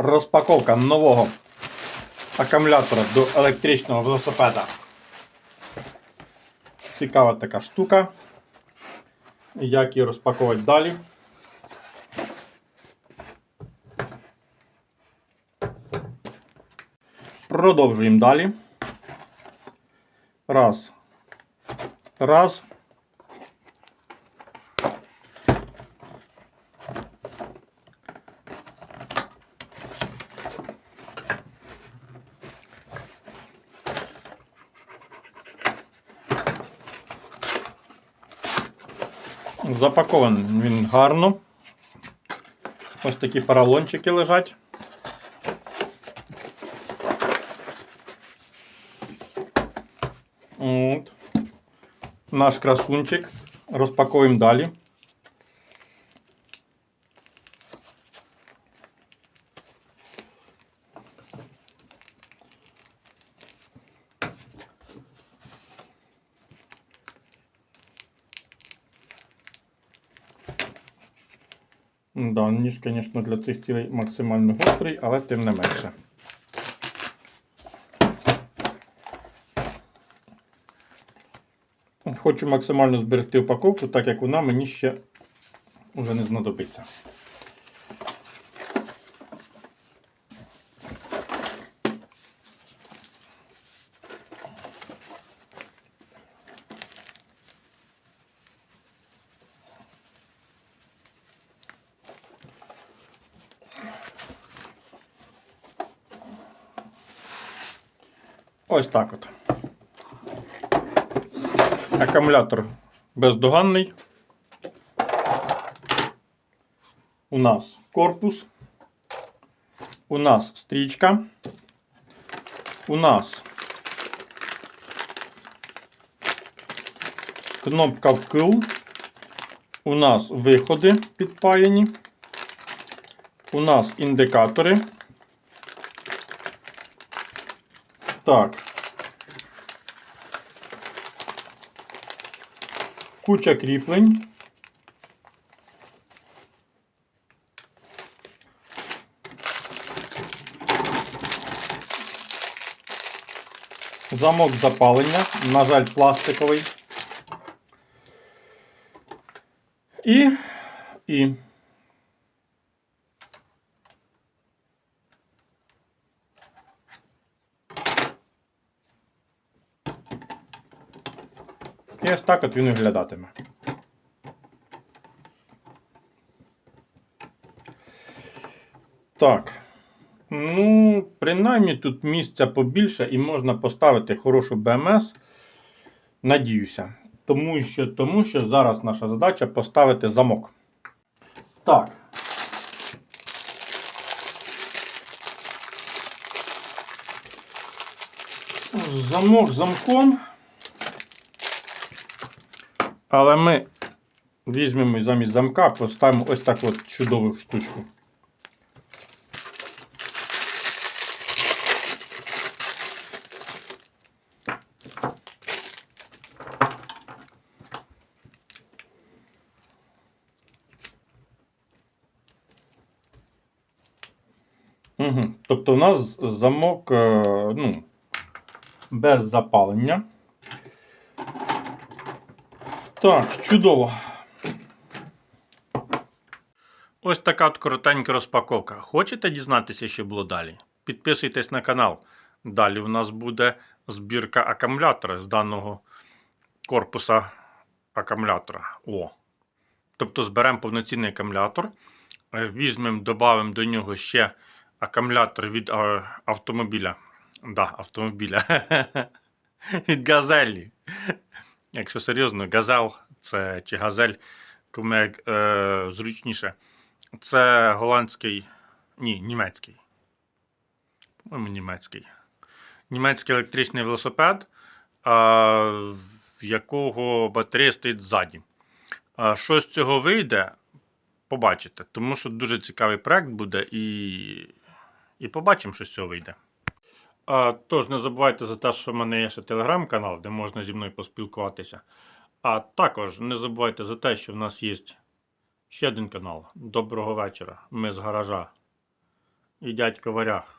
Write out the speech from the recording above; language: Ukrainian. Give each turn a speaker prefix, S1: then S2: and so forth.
S1: Розпаковка нового акумулятора до електричного велосипеда. Цікава така штука. Як її розпаковувати далі. Продовжуємо далі. Раз. Раз. Запакований він гарно. Ось такі поролончики лежать. От. Наш красунчик. Розпакуємо далі. Да, ніж, звісно, для цих цілей максимально гострий, але тим не менше. Хочу максимально зберегти упаковку, так як вона мені ще вже не знадобиться. Ось так от. Акумулятор бездоганний. У нас корпус. У нас стрічка. У нас кнопка вкл. У нас виходи підпаяні. У нас індикатори. Так. Куча кріплень. Замок запалення, на жаль, пластиковий. І. І. І ось так от він виглядатиме. Так. Ну, принаймні тут місця побільше і можна поставити хорошу БМС. Надіюся. Тому що, тому що зараз наша задача поставити замок. Так. Замок замком. Але ми візьмемо замість замка, поставимо ось так от чудову штучку. Угу. Тобто у нас замок е, ну, без запалення. Так, чудово. Ось така от коротенька розпаковка. Хочете дізнатися, що було далі? Підписуйтесь на канал. Далі у нас буде збірка акумулятора з даного корпуса акумулятора. О. Тобто зберемо повноцінний акумулятор. е, Візьмемо, додамо до нього ще акумулятор від е, автомобіля. Да, автомобіля. від газелі. Якщо серйозно, газел це чи газель, кому як е, зручніше. Це голландський, ні, німецький. По-моєму, німецький. Німецький електричний велосипед, а, в якого батарея стоїть ззаді. А, що з цього вийде, побачите. Тому що дуже цікавий проект буде і, і побачимо, що з цього вийде. А, тож, не забувайте за те, що в мене є ще телеграм-канал, де можна зі мною поспілкуватися. А також не забувайте за те, що в нас є ще один канал. Доброго вечора. Ми з гаража. і дядько Варяг.